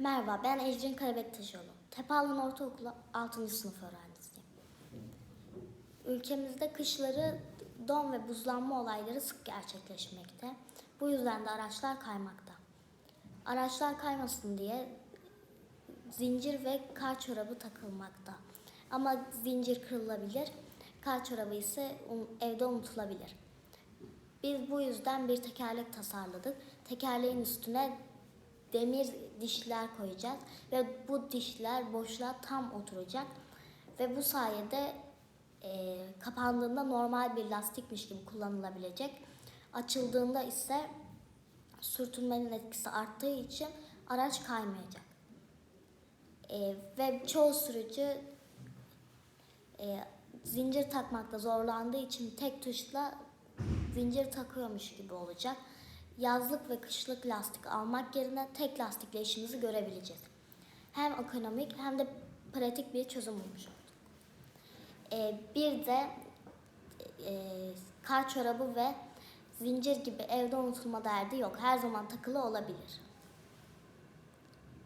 Merhaba, ben Ecrin Karabektaşoğlu. Tepalın Ortaokulu 6. sınıf öğrencisiyim. Ülkemizde kışları don ve buzlanma olayları sık gerçekleşmekte. Bu yüzden de araçlar kaymakta. Araçlar kaymasın diye zincir ve kar çorabı takılmakta. Ama zincir kırılabilir, kar çorabı ise evde unutulabilir. Biz bu yüzden bir tekerlek tasarladık. Tekerleğin üstüne demir dişler koyacağız ve bu dişler boşluğa tam oturacak ve bu sayede e, kapandığında normal bir lastikmiş gibi kullanılabilecek. Açıldığında ise sürtünmenin etkisi arttığı için araç kaymayacak. E, ve çoğu sürücü e, zincir takmakta zorlandığı için tek tuşla zincir takıyormuş gibi olacak. Yazlık ve kışlık lastik almak yerine tek lastikle işimizi görebileceğiz. Hem ekonomik hem de pratik bir çözüm bulmuş olduk. Ee, bir de e, kar çorabı ve zincir gibi evde unutulma derdi yok. Her zaman takılı olabilir.